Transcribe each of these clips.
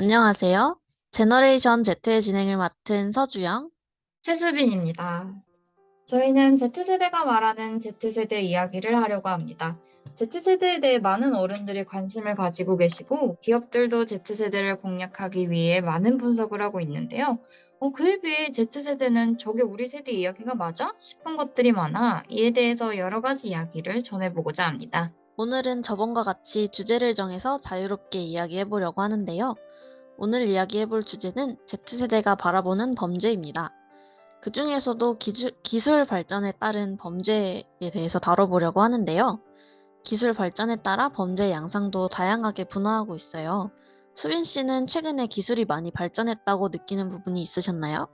안녕하세요. 제너레이션 Z의 진행을 맡은 서주영. 최수빈입니다. 저희는 Z세대가 말하는 Z세대 이야기를 하려고 합니다. Z세대에 대해 많은 어른들이 관심을 가지고 계시고 기업들도 Z세대를 공략하기 위해 많은 분석을 하고 있는데요. 어, 그에 비해 Z세대는 저게 우리 세대 이야기가 맞아? 싶은 것들이 많아 이에 대해서 여러 가지 이야기를 전해보고자 합니다. 오늘은 저번과 같이 주제를 정해서 자유롭게 이야기해 보려고 하는데요. 오늘 이야기해 볼 주제는 Z세대가 바라보는 범죄입니다. 그 중에서도 기술, 기술 발전에 따른 범죄에 대해서 다뤄보려고 하는데요. 기술 발전에 따라 범죄의 양상도 다양하게 분화하고 있어요. 수빈 씨는 최근에 기술이 많이 발전했다고 느끼는 부분이 있으셨나요?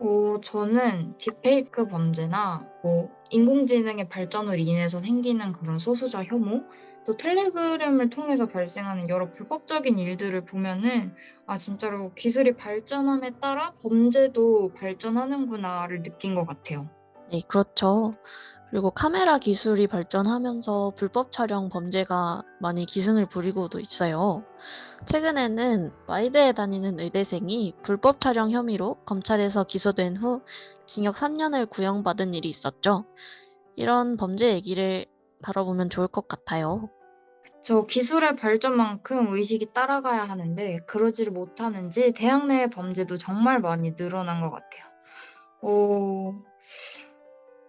어, 저는 딥페이크 범죄나 뭐 인공지능의 발전으로 인해서 생기는 그런 소수자 혐오, 또 텔레그램을 통해서 발생하는 여러 불법적인 일들을 보면은 아, 진짜로 기술이 발전함에 따라 범죄도 발전하는구나를 느낀 것 같아요. 네, 그렇죠. 그리고 카메라 기술이 발전하면서 불법 촬영 범죄가 많이 기승을 부리고도 있어요. 최근에는 와이드에 다니는 의대생이 불법 촬영 혐의로 검찰에서 기소된 후 징역 3년을 구형받은 일이 있었죠. 이런 범죄 얘기를 다뤄보면 좋을 것 같아요. 저 기술의 발전만큼 의식이 따라가야 하는데 그러지를 못하는지 대학 내의 범죄도 정말 많이 늘어난 것 같아요. 어,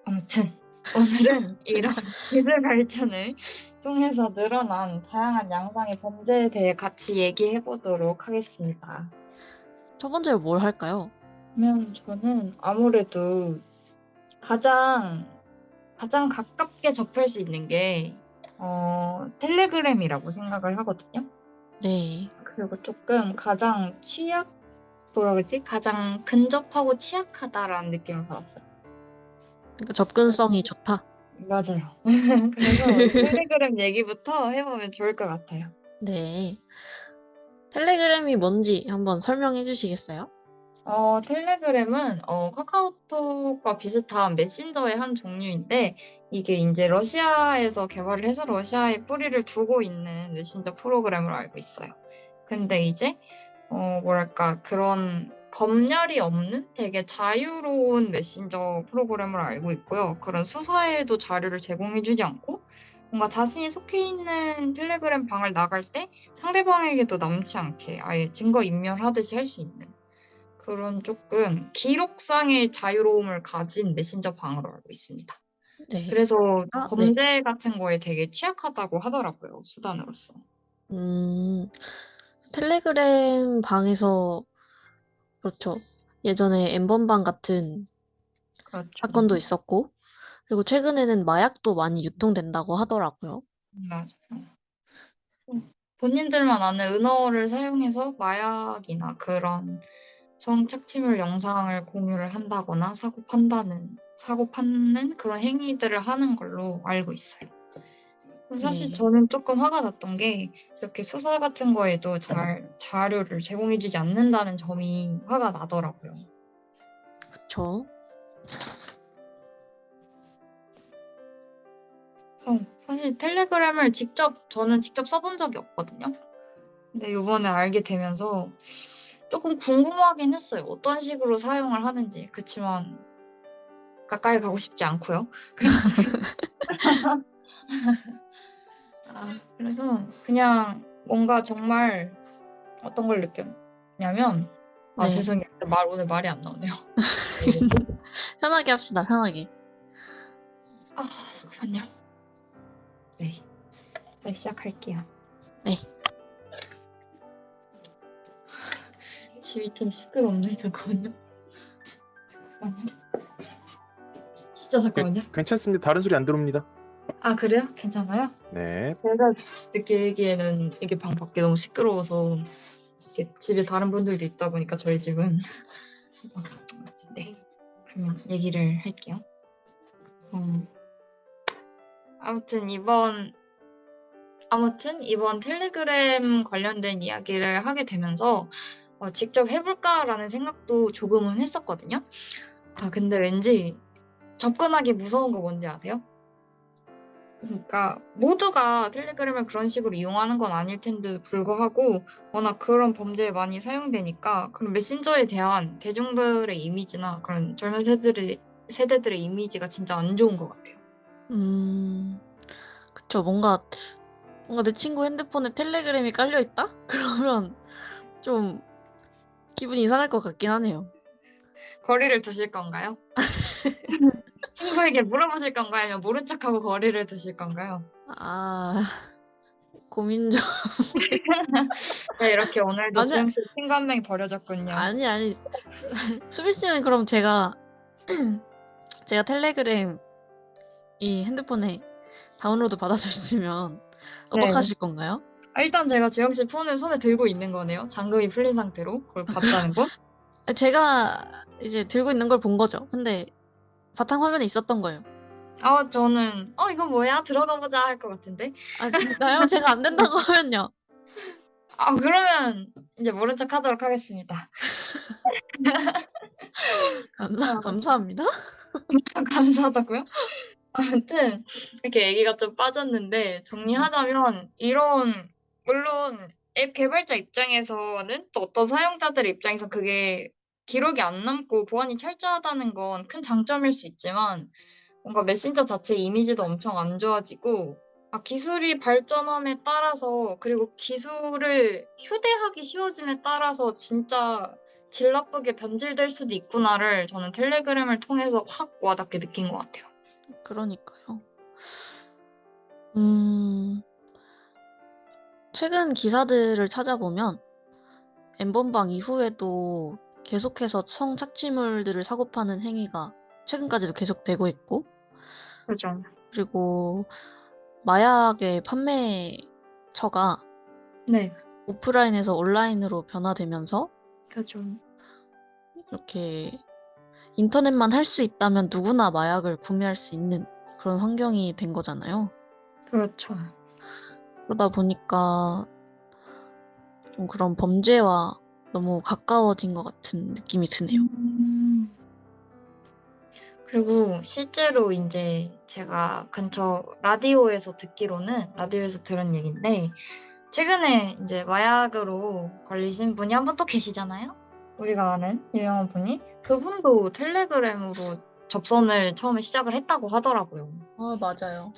아무튼 오늘은 이런 기술 발전을 통해서 늘어난 다양한 양상의 범죄에 대해 같이 얘기해 보도록 하겠습니다. 첫 번째로 뭘 할까요? 그러면 저는 아무래도 가장 가장 가깝게 접할 수 있는 게 어, 텔레그램이라고 생각을 하거든요. 네, 그리고 조금 가장 취약 뭐라 그러지? 가장 근접하고 취약하다라는 느낌을 받았어요. 그러니까 접근성이 좋다. 맞아요. 그래서 텔레그램 얘기부터 해보면 좋을 것 같아요. 네. 텔레그램이 뭔지 한번 설명해 주시겠어요? 어, 텔레그램은 어, 카카오톡과 비슷한 메신저의 한 종류인데 이게 이제 러시아에서 개발을 해서 러시아에 뿌리를 두고 있는 메신저 프로그램으로 알고 있어요. 근데 이제 어, 뭐랄까 그런 검열이 없는 되게 자유로운 메신저 프로그램을 알고 있고요. 그런 수사에도 자료를 제공해주지 않고 뭔가 자신이 속해 있는 텔레그램 방을 나갈 때 상대방에게도 남지 않게 아예 증거 인멸하듯이 할 수 있는 그런 조금 기록상의 자유로움을 가진 메신저 방으로 알고 있습니다. 네. 그래서 아, 네. 범죄 같은 거에 되게 취약하다고 하더라고요, 수단으로서. 음, 텔레그램 방에서, 그렇죠. 예전에 엠번방 같은 그렇죠. 사건도 있었고, 그리고 최근에는 마약도 많이 유통된다고 하더라고요. 맞아요. 음, 본인들만 아는 은어를 사용해서 마약이나 그런 성착취물 영상을 공유를 한다거나 사고 판다는, 사고 판는 그런 행위들을 하는 걸로 알고 있어요. 사실 네. 저는 조금 화가 났던 게 이렇게 수사 같은 거에도 잘 자료를 제공해주지 않는다는 점이 화가 나더라고요. 그쵸. 사실 텔레그램을 직접 저는 직접 써본 적이 없거든요. 근데 이번에 알게 되면서 조금 궁금하긴 했어요. 어떤 식으로 사용을 하는지. 그치만 가까이 가고 싶지 않고요. 아, 그래서 그냥 뭔가 정말 어떤 걸 느꼈냐면 아 네. 죄송해요. 말 오늘 말이 안 나오네요. 편하게 합시다, 편하게. 아 잠깐만요. 네, 다시 시작할게요. 네. 집이 좀 시끄럽네. 잠깐만요. 잠깐만요. 진짜 잠깐만요. 괜찮습니다. 다른 소리 안 들어옵니다. 아 그래요? 괜찮아요? 네. 제가 느끼기에는 이게 방 밖이 너무 시끄러워서 이렇게 집에 다른 분들도 있다 보니까 저희 집은 그래서 네 그러면 얘기를 할게요. 음, 아무튼 이번 아무튼 이번 텔레그램 관련된 이야기를 하게 되면서 어, 직접 해볼까라는 생각도 조금은 했었거든요. 아 근데 왠지 접근하기 무서운 거 뭔지 아세요? 그러니까 모두가 텔레그램을 그런 식으로 이용하는 건 아닐 텐데도 불구하고 워낙 그런 범죄에 많이 사용되니까 그런 메신저에 대한 대중들의 이미지나 그런 젊은 세대들의 세대들의 이미지가 진짜 안 좋은 것 같아요. 음, 그쵸. 뭔가, 뭔가 내 친구 핸드폰에 텔레그램이 깔려 있다? 그러면 좀 기분이 이상할 것 같긴 하네요. 거리를 두실 건가요? 친구에게 물어보실 건가요? 아니면 모른 척하고 거리를 두실 건가요? 아, 고민 좀. 네, 이렇게 오늘도 아니야. 주영 씨 친구 한 명이 버려졌군요. 아니, 아니. 수빈 씨는 그럼 제가, 제가 텔레그램 이 핸드폰에 다운로드 받아서 있으면 네. 어떡하실 건가요? 아, 일단 제가 주영 씨 폰을 손에 들고 있는 거네요. 잠금이 풀린 상태로 그걸 봤다는 거. 제가 이제 들고 있는 걸 본 거죠. 근데 바탕 화면에 있었던 거예요. 아, 저는 어 이거 뭐야? 들어가 보자 할 것 같은데. 아, 진짜요? 제가 안 된다고 하면요. 아, 그러면 이제 모른 척 하도록 하겠습니다. 감사, 아. 감사합니다. 감사하다고요? 아무튼 이렇게 얘기가 좀 빠졌는데 정리하자면 이런 물론 앱 개발자 입장에서는 또 어떤 사용자들의 입장에서 그게 기록이 안 남고 보안이 철저하다는 건 큰 장점일 수 있지만 뭔가 메신저 자체 이미지도 엄청 안 좋아지고 아, 기술이 발전함에 따라서 그리고 기술을 휴대하기 쉬워짐에 따라서 진짜 질 나쁘게 변질될 수도 있구나를 저는 텔레그램을 통해서 확 와닿게 느낀 것 같아요. 그러니까요. 음, 최근 기사들을 찾아보면 엠번방 이후에도 계속해서 성착취물들을 사고 파는 행위가 최근까지도 계속되고 있고, 그죠. 그리고 마약의 판매처가 네, 오프라인에서 온라인으로 변화되면서 그죠. 이렇게 인터넷만 할 수 있다면 누구나 마약을 구매할 수 있는 그런 환경이 된 거잖아요. 그렇죠. 그러다 보니까 좀 그런 범죄와 너무 가까워진 것 같은 느낌이 드네요. 음. 그리고 실제로 이제 제가 근처 라디오에서 듣기로는 라디오에서 들은 얘긴데 최근에 이제 마약으로 걸리신 분이 한 분 또 계시잖아요. 우리가 아는 유명한 분이 그분도 텔레그램으로 접선을 처음에 시작을 했다고 하더라고요. 아, 맞아요.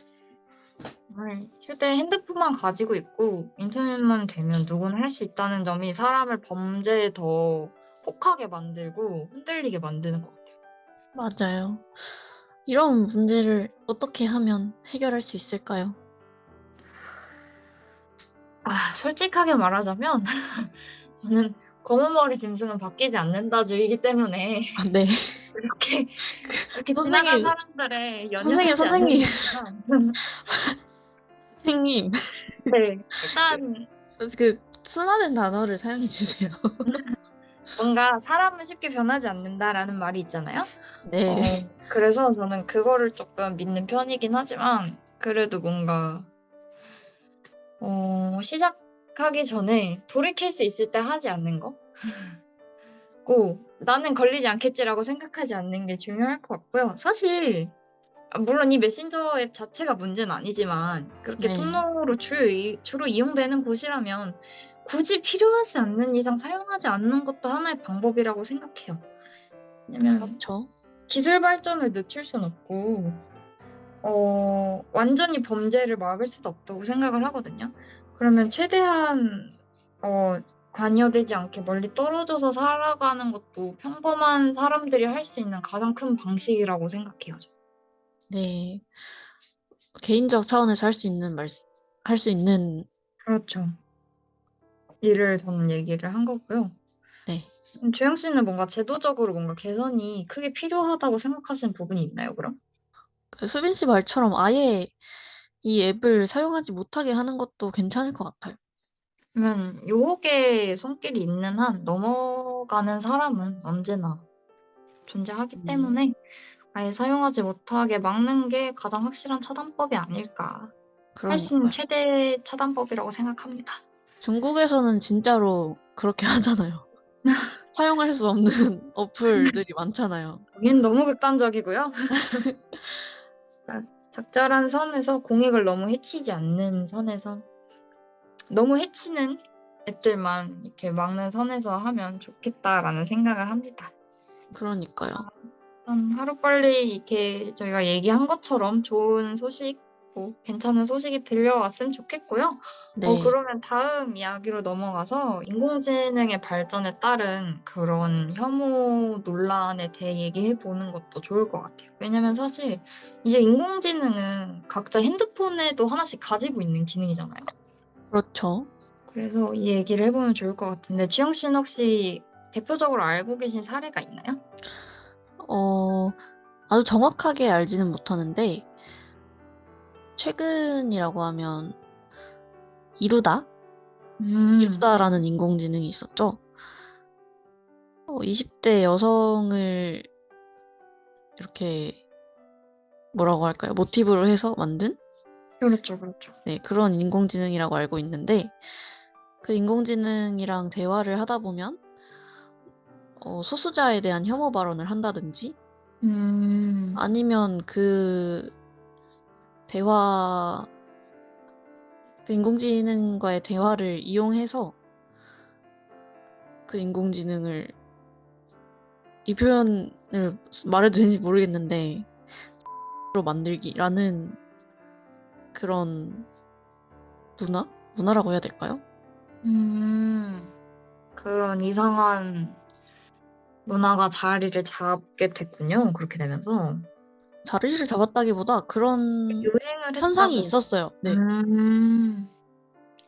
정말 휴대 핸드폰만 가지고 있고 인터넷만 되면 누구나 할 수 있다는 점이 사람을 범죄에 더 혹하게 만들고 흔들리게 만드는 것 같아요. 맞아요. 이런 문제를 어떻게 하면 해결할 수 있을까요? 아, 솔직하게 말하자면 저는 검은 머리 짐승은 바뀌지 않는다주의이기 때문에 아, 네. 이렇게 이렇게 선생님, 지나간 사람들의 선생님, 연연하지 선생님. 않는 선생님, 네, 일단 그 순화된 단어를 사용해 주세요. 뭔가 사람은 쉽게 변하지 않는다라는 말이 있잖아요. 네. 어, 그래서 저는 그거를 조금 믿는 편이긴 하지만 그래도 뭔가 어, 시작 하기 전에 돌이킬 수 있을 때 하지 않는 거? 고 나는 걸리지 않겠지라고 생각하지 않는 게 중요할 것 같고요. 사실 아, 물론 이 메신저 앱 자체가 문제는 아니지만 그렇게 네. 통로로 주로, 이- 주로 이용되는 곳이라면 굳이 필요하지 않는 이상 사용하지 않는 것도 하나의 방법이라고 생각해요. 왜냐면 그렇죠. 기술 발전을 늦출 순 없고 어, 완전히 범죄를 막을 수도 없다고 생각을 하거든요. 그러면 최대한 어, 관여되지 않게 멀리 떨어져서 살아가는 것도 평범한 사람들이 할 수 있는 가장 큰 방식이라고 생각해요. 저. 네. 개인적 차원에서 할 수 있는 말, 할 수 있는, 그렇죠. 일을 저는 얘기를 한 거고요. 네. 음, 주영 씨는 뭔가 제도적으로 뭔가 개선이 크게 필요하다고 생각하시는 부분이 있나요, 그럼? 그 수빈 씨 말처럼 아예 이 앱을 사용하지 못하게 하는 것도 괜찮을 것 같아요. 그러면 유혹의 손길이 있는 한 넘어가는 사람은 언제나 존재하기 음. 때문에 아예 사용하지 못하게 막는 게 가장 확실한 차단법이 아닐까. 할 수 있는. 최대 차단법이라고 생각합니다. 중국에서는 진짜로 그렇게 하잖아요. 사용할 수 없는 어플들이 많잖아요. 여기는 너무 극단적이고요. 적절한 선에서 공익을 너무 해치지 않는 선에서 너무 해치는 앱들만 이렇게 막는 선에서 하면 좋겠다라는 생각을 합니다. 그러니까요. 일단 하루빨리 이렇게 저희가 얘기한 것처럼 좋은 소식, 뭐 괜찮은 소식이 들려왔으면 좋겠고요. 네. 어, 그러면 다음 이야기로 넘어가서 인공지능의 발전에 따른 그런 혐오 논란에 대해 얘기해 보는 것도 좋을 것 같아요. 왜냐면 사실 이제 인공지능은 각자 핸드폰에도 하나씩 가지고 있는 기능이잖아요. 그렇죠. 그래서 이 얘기를 해보면 좋을 것 같은데 주영 씨는 혹시 대표적으로 알고 계신 사례가 있나요? 어, 아주 정확하게 알지는 못하는데, 최근이라고 하면, 이루다? 음, 이루다라는 인공지능이 있었죠. 어, 20대 여성을 이렇게, 뭐라고 할까요? 모티브로 해서 만든? 그렇죠, 그렇죠. 네, 그런 인공지능이라고 알고 있는데, 그 인공지능이랑 대화를 하다 보면, 어, 소수자에 대한 혐오 발언을 한다든지, 음, 아니면 그 대화, 그 인공지능과의 대화를 이용해서 그 인공지능을 이 표현을 말해도 되는지 모르겠는데 로 만들기라는 그런 문화? 문화라고 해야 될까요? 음, 그런 이상한 문화가 자리를 잡게 됐군요. 그렇게 되면서 자리를 잡았다기보다 그런 유행을 현상이 했다고. 있었어요. 네. 음,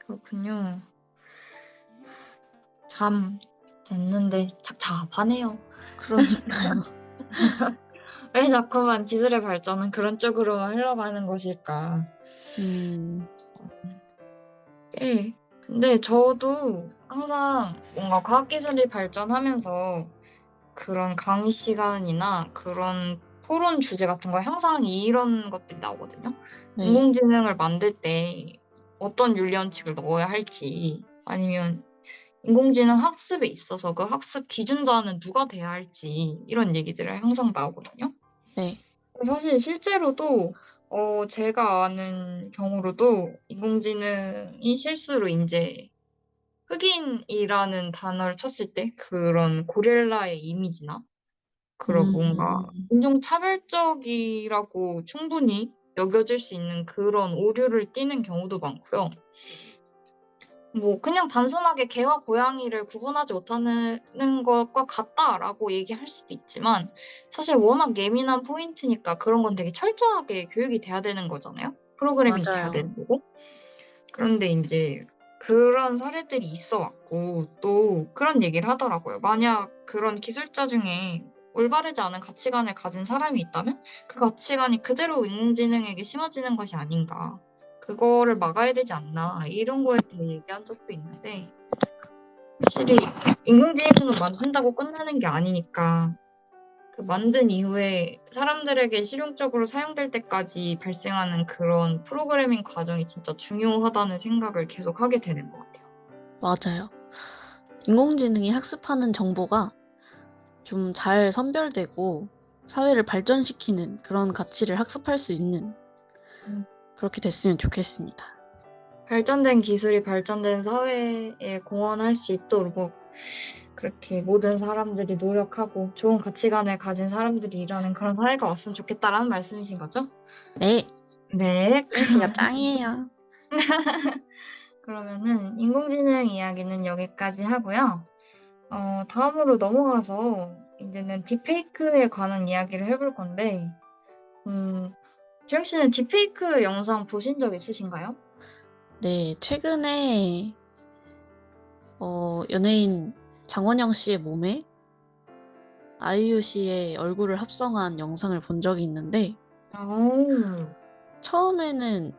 그렇군요. 참 됐는데 착잡하네요. 그러니까요. 왜 자꾸만 기술의 발전은 그런 쪽으로 흘러가는 것일까? 음, 예. 근데 저도 항상 뭔가 과학기술이 발전하면서 그런 강의 시간이나 그런 토론 주제 같은 거 항상 이런 것들이 나오거든요. 네. 인공지능을 만들 때 어떤 윤리원칙을 넣어야 할지 아니면 인공지능 학습에 있어서 그 학습 기준자는 누가 돼야 할지 이런 얘기들을 항상 나오거든요. 네. 사실 실제로도 어, 제가 아는 경우로도 인공지능이 실수로 이제 흑인이라는 단어를 쳤을 때 그런 고릴라의 이미지나 그런 뭔가 음, 인종차별적이라고 충분히 여겨질 수 있는 그런 오류를 띠는 경우도 많고요. 뭐 그냥 단순하게 개와 고양이를 구분하지 못하는 것과 같다라고 얘기할 수도 있지만 사실 워낙 예민한 포인트니까 그런 건 되게 철저하게 교육이 돼야 되는 거잖아요. 프로그램이 돼야 맞아요. 되는 거고. 그런데 이제 그런 사례들이 있어 왔고 또 그런 얘기를 하더라고요. 만약 그런 기술자 중에 올바르지 않은 가치관을 가진 사람이 있다면 그 가치관이 그대로 인공지능에게 심어지는 것이 아닌가. 그거를 막아야 되지 않나. 이런 거에 대해 얘기한 적도 있는데 확실히 인공지능은 만든다고 끝나는 게 아니니까 그 만든 이후에 사람들에게 실용적으로 사용될 때까지 발생하는 그런 프로그래밍 과정이 진짜 중요하다는 생각을 계속 하게 되는 것 같아요. 맞아요. 인공지능이 학습하는 정보가 좀 잘 선별되고 사회를 발전시키는 그런 가치를 학습할 수 있는 음. 그렇게 됐으면 좋겠습니다. 발전된 기술이 발전된 사회에 공헌할 수 있도록 그렇게 모든 사람들이 노력하고 좋은 가치관을 가진 사람들이 일하는 그런 사회가 왔으면 좋겠다라는 말씀이신 거죠? 네, 네. 글씨가 짱이에요. 그러면은 인공지능 이야기는 여기까지 하고요. 어, 다음으로 넘어가서 이제는 딥페이크에 관한 이야기를 해볼 건데, 음, 주영 씨는 딥페이크 영상 보신 적 있으신가요? 네, 최근에 어, 연예인 장원영 씨의 몸에 아이유 씨의 얼굴을 합성한 영상을 본 적이 있는데 아우, 처음에는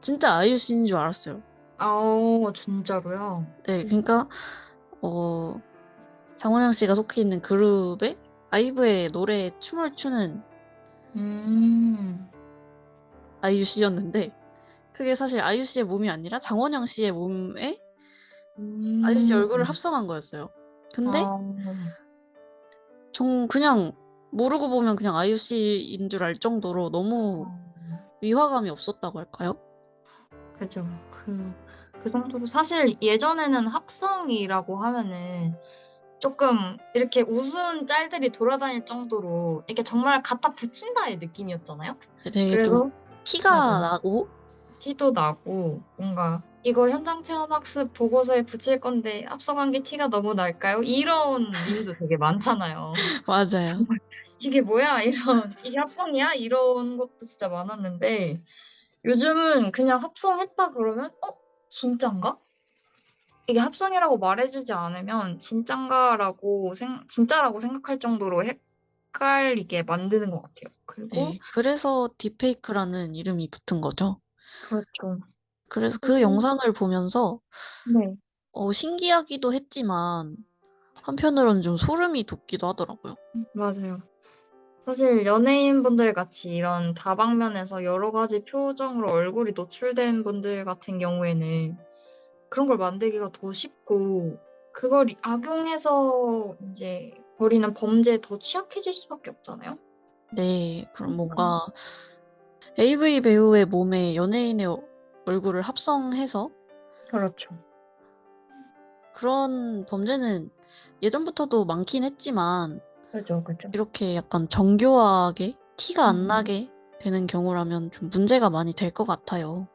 진짜 아이유 씨인 줄 알았어요. 아우, 진짜로요? 네, 그러니까 어, 장원영 씨가 속해 있는 그룹에 아이브의 노래에 춤을 추는 음, 아이유 씨였는데 그게 사실 아이유 씨의 몸이 아니라 장원영 씨의 몸에 음. 아이유 씨 얼굴을 합성한 거였어요. 근데 아, 정 그냥 모르고 보면 그냥 아이유 씨인 줄 알 정도로 너무 위화감이 없었다고 할까요? 그죠. 그, 그 정도로 사실 예전에는 합성이라고 하면은 조금 이렇게 우스운 짤들이 돌아다닐 정도로 이렇게 정말 갖다 붙인다의 느낌이었잖아요. 되게 좀 그래서 티가 맞아요. 나고 티도 나고 뭔가 이거 현장 체험 학습 보고서에 붙일 건데 합성한 게 티가 너무 날까요? 이런 밈도 되게 많잖아요. 맞아요. 이게 뭐야? 이런 이게 합성이야? 이런 것도 진짜 많았는데 요즘은 그냥 합성했다 그러면 어? 진짠가? 이게 합성이라고 말해주지 않으면 진짠가라고 생 진짜라고 생각할 정도로 헷갈리게 만드는 것 같아요. 그리고 네, 그래서 딥페이크라는 이름이 붙은 거죠. 그렇죠. 그래서 그 영상을 보면서 네. 어, 신기하기도 했지만 한편으로는 좀 소름이 돋기도 하더라고요. 맞아요. 사실 연예인분들 같이 이런 다방면에서 여러 가지 표정으로 얼굴이 노출된 분들 같은 경우에는 그런 걸 만들기가 더 쉽고 그걸 악용해서 이제 벌이는 범죄에 더 취약해질 수밖에 없잖아요. 네, 그럼 뭔가 AV 배우의 몸에 연예인의 어- 얼굴을 합성해서 그렇죠. 그런 범죄는 예전부터도 많긴 했지만 그죠, 그죠. 이렇게 약간 정교하게 티가 안 음. 나게 되는 경우라면 좀 문제가 많이 될 것 같아요.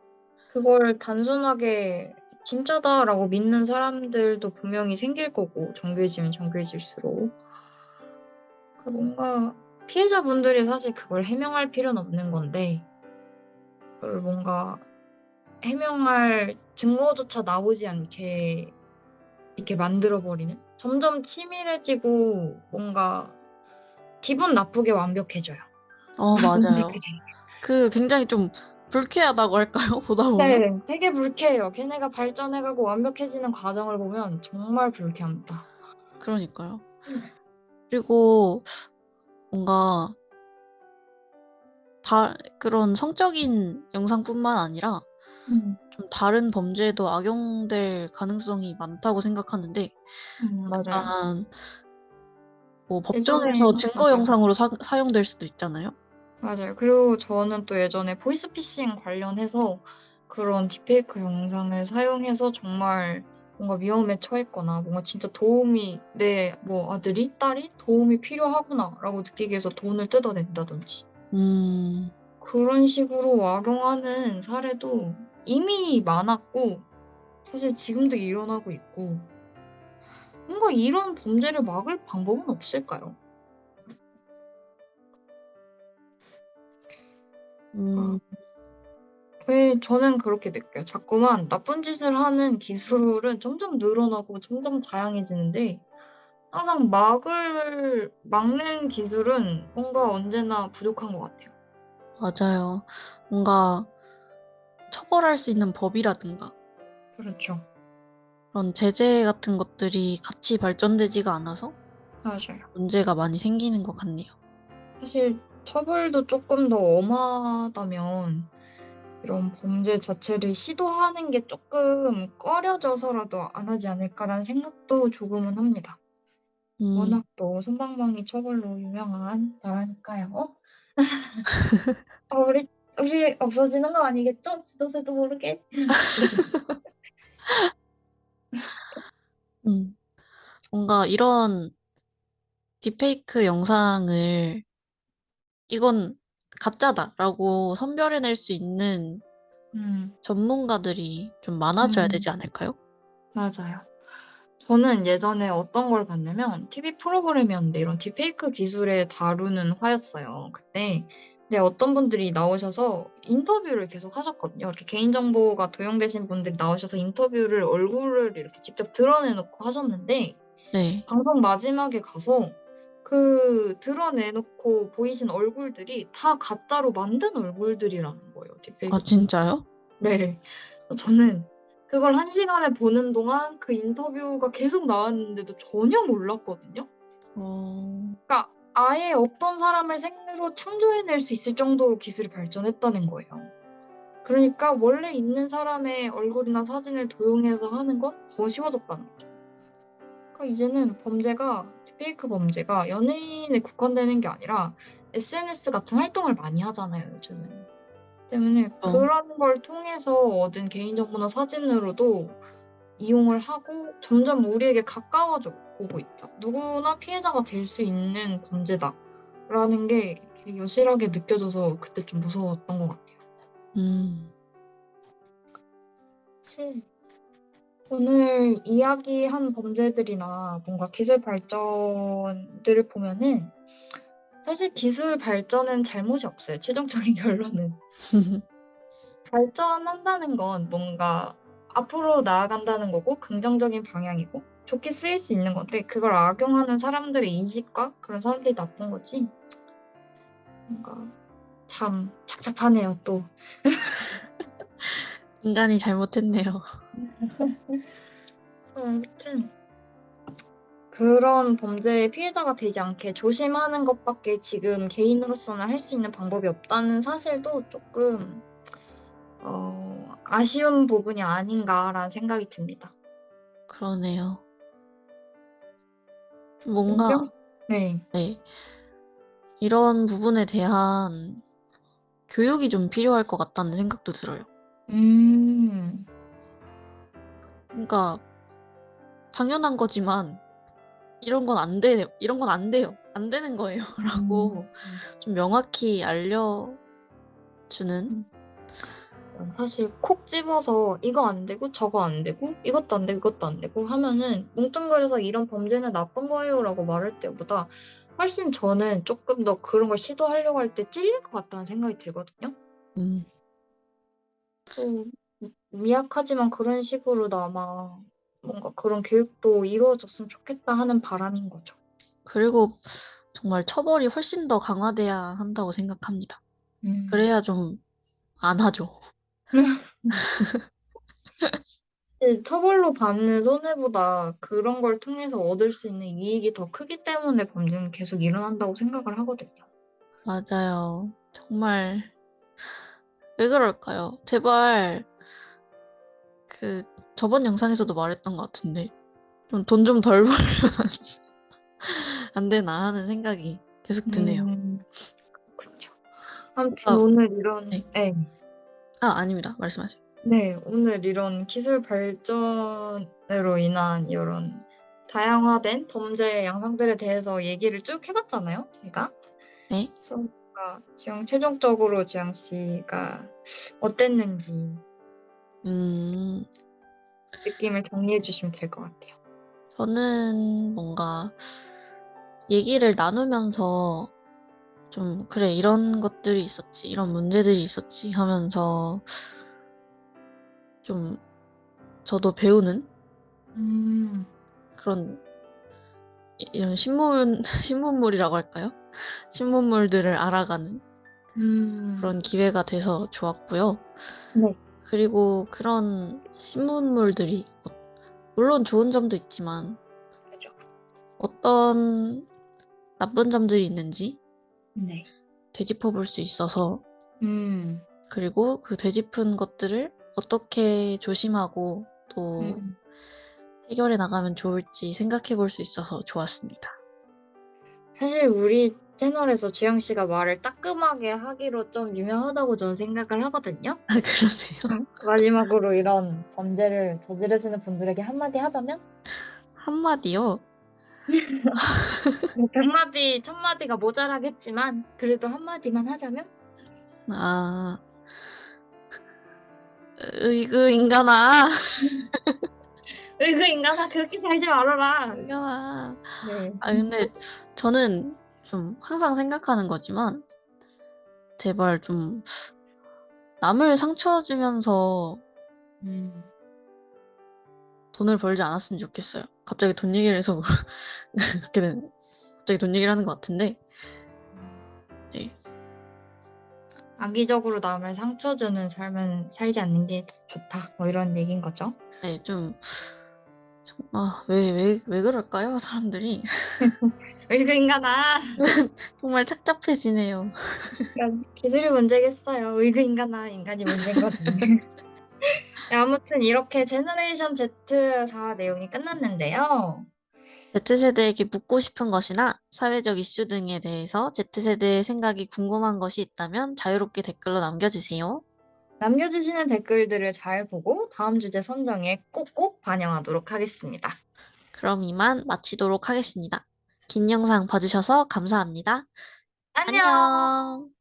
그걸 단순하게 진짜다라고 믿는 사람들도 분명히 생길 거고 정교해지면 정교해질수록 그 뭔가 피해자분들이 사실 그걸 해명할 필요는 없는 건데 그걸 뭔가 해명할 증거조차 나오지 않게 이렇게 만들어버리는 점점 치밀해지고 뭔가 기분 나쁘게 완벽해져요. 어, 맞아요. 그 굉장히 좀 불쾌하다고 할까요? 보다 보면. 네, 되게 불쾌해요. 걔네가 발전해가고 완벽해지는 과정을 보면 정말 불쾌합니다. 그러니까요. 그리고 뭔가 다 그런 성적인 영상뿐만 아니라 음, 좀 다른 범죄에도 악용될 가능성이 많다고 생각하는데 음, 맞아요. 뭐 법정에서 증거. 영상으로 사, 사용될 수도 있잖아요. 맞아요. 그리고 저는 또 예전에 보이스피싱 관련해서 그런 딥페이크 영상을 사용해서 정말 뭔가 위험에 처했거나 뭔가 진짜 도움이 내 뭐 아들이 딸이 도움이 필요하구나라고 느끼게 해서 돈을 뜯어낸다든지 음, 그런 식으로 악용하는 사례도 이미 많았고 사실 지금도 일어나고 있고 뭔가 이런 범죄를 막을 방법은 없을까요? 음, 왜 저는 그렇게 느껴요. 자꾸만 나쁜 짓을 하는 기술은 점점 늘어나고 점점 다양해지는데 항상 막을 막는 기술은 뭔가 언제나 부족한 것 같아요. 맞아요. 뭔가 처벌할 수 있는 법이라든가 그렇죠. 그런 제재 같은 것들이 같이 발전되지가 않아서 맞아요. 문제가 많이 생기는 것 같네요. 사실 처벌도 조금 더 엄하다면 이런 범죄 자체를 시도하는 게 조금 꺼려져서라도 안 하지 않을까라는 생각도 조금은 합니다. 음, 워낙 또 솜방망이 처벌로 유명한 나라니까요. 어, 우리 우리 없어지는 거 아니겠죠? 지도새도 모르게. 음. 뭔가 이런 딥페이크 영상을 이건 가짜다라고 선별해낼 수 있는 음, 전문가들이 좀 많아져야 음. 되지 않을까요? 맞아요. 저는 예전에 어떤 걸 봤냐면 TV 프로그램이었는데 이런 딥페이크 기술을 다루는 화였어요. 그때 근데 어떤 분들이 나오셔서 인터뷰를 계속 하셨거든요. 이렇게 개인정보가 도용되신 분들이 나오셔서 인터뷰를 얼굴을 이렇게 직접 드러내놓고 하셨는데 네. 방송 마지막에 가서 그 드러내놓고 보이신 얼굴들이 다 가짜로 만든 얼굴들이라는 거예요. 딥페이크. 아, 진짜요? 네. 저는 그걸 한 시간에 보는 동안 그 인터뷰가 계속 나왔는데도 전혀 몰랐거든요. 어, 그러니까 아예 없던 사람을 생으로 창조해낼 수 있을 정도로 기술이 발전했다는 거예요. 그러니까 원래 있는 사람의 얼굴이나 사진을 도용해서 하는 건 더 쉬워졌다는 거죠. 그러니까 이제는 범죄가 딥페이크 범죄가 연예인에 국한되는 게 아니라 SNS 같은 활동을 많이 하잖아요, 요즘은. 때문에 어. 그런 걸 통해서 얻은 개인정보나 사진으로도 이용을 하고 점점 우리에게 가까워져 오고 있다. 누구나 피해자가 될 수 있는 범죄다라는 게 여실하게 느껴져서 그때 좀 무서웠던 것 같아요. 음. 사실 오늘 이야기한 범죄들이나 뭔가 기술 발전들을 보면은 사실 기술 발전은 잘못이 없어요. 최종적인 결론은. 발전한다는 건 뭔가 앞으로 나아간다는 거고 긍정적인 방향이고 좋게 쓰일 수 있는 건데 그걸 악용하는 사람들의 인식과 그런 사람들이 나쁜 거지. 뭔가 참 착잡하네요 또. 인간이 잘못했네요. 아무튼 그런 범죄의 피해자가 되지 않게 조심하는 것밖에 지금 개인으로서는 할 수 있는 방법이 없다는 사실도 조금 어, 아쉬운 부분이 아닌가라는 생각이 듭니다. 그러네요. 뭔가 네. 네. 이런 부분에 대한 교육이 좀 필요할 것 같다는 생각도 들어요. 음. 그러니까 당연한 거지만 이런 건 안 돼요. 이런 건 안 돼요. 안 되는 거예요. 라고 좀 명확히 알려 주는 사실 콕 집어서 이거 안 되고 저거 안 되고 이것도 안 되고 이것도 안 되고 하면은 뭉뚱그려서 이런 범죄는 나쁜 거예요라고 말할 때보다 훨씬 저는 조금 더 그런 걸 시도하려고 할 때 찔릴 것 같다는 생각이 들거든요. 음, 또 미약하지만 그런 식으로나마 뭔가 그런 교육도 이루어졌으면 좋겠다 하는 바람인 거죠. 그리고 정말 처벌이 훨씬 더 강화돼야 한다고 생각합니다. 음. 그래야 좀 안 하죠. 사실 처벌로 받는 손해보다 그런 걸 통해서 얻을 수 있는 이익이 더 크기 때문에 범죄는 계속 일어난다고 생각을 하거든요. 맞아요. 정말 왜 그럴까요? 제발 그 저번 영상에서도 말했던 것 같은데 좀 돈 좀 덜 벌면 안 되나 하는 생각이 계속 드네요. 음, 그렇죠. 아무튼 아, 오늘 이런 네. 네. 아, 아닙니다. 말씀하세요. 네, 오늘 이런 기술 발전으로 인한 이런 다양화된 범죄 양상들에 대해서 얘기를 쭉 해봤잖아요, 제가. 네. 그래서 지영 최종적으로 지영 씨가 어땠는지 음, 느낌을 정리해 주시면 될 것 같아요. 저는 뭔가 얘기를 나누면서 좀 그래 이런 것들이 있었지 이런 문제들이 있었지 하면서 좀 저도 배우는 음, 그런 이- 이런 신문 신문물이라고 할까요? 신문물들을 알아가는 음, 그런 기회가 돼서 좋았고요. 네. 그리고 그런 신문물들이 어- 물론 좋은 점도 있지만 그죠. 어떤 나쁜 점들이 있는지 네. 되짚어 볼 수 있어서 음, 그리고 그 되짚은 것들을 어떻게 조심하고 또 음. 해결해 나가면 좋을지 생각해 볼 수 있어서 좋았습니다. 사실 우리 채널에서 주영 씨가 말을 따끔하게 하기로 좀 유명하다고 저는 생각을 하거든요. 아, 그러세요? 마지막으로 이런 범죄를 저지르시는 분들에게 한마디 하자면? 한마디요? 뭐 백마디, 천마디가 모자라겠지만 그래도 한마디만 하자면? 아, 으이그 인간아, 으이그 인간아 그렇게 살지 말아라. 인간아. 네. 아, 근데 저는 좀 항상 생각하는 거지만 제발 좀 남을 상처 주면서 음. 돈을 벌지 않았으면 좋겠어요. 갑자기 돈 얘기를 해서 그렇게 된, 갑자기 돈 얘기를 하는 것 같은데, 네. 악의적으로 남을 상처 주는 삶은 살지 않는 게 좋다. 뭐 이런 얘기인 거죠. 네, 좀, 좀 아, 왜, 왜, 왜 그럴까요? 사람들이. 으이그 인간아. 정말 착잡해지네요. 그러니까 기술이 문제겠어요. 인간아 인간이 문제인 거지. 네, 아무튼 이렇게 제너레이션 Z4 내용이 끝났는데요. Z세대에게 묻고 싶은 것이나 사회적 이슈 등에 대해서 Z세대의 생각이 궁금한 것이 있다면 자유롭게 댓글로 남겨주세요. 남겨주시는 댓글들을 잘 보고 다음 주제 선정에 꼭꼭 반영하도록 하겠습니다. 그럼 이만 마치도록 하겠습니다. 긴 영상 봐주셔서 감사합니다. 안녕! 안녕.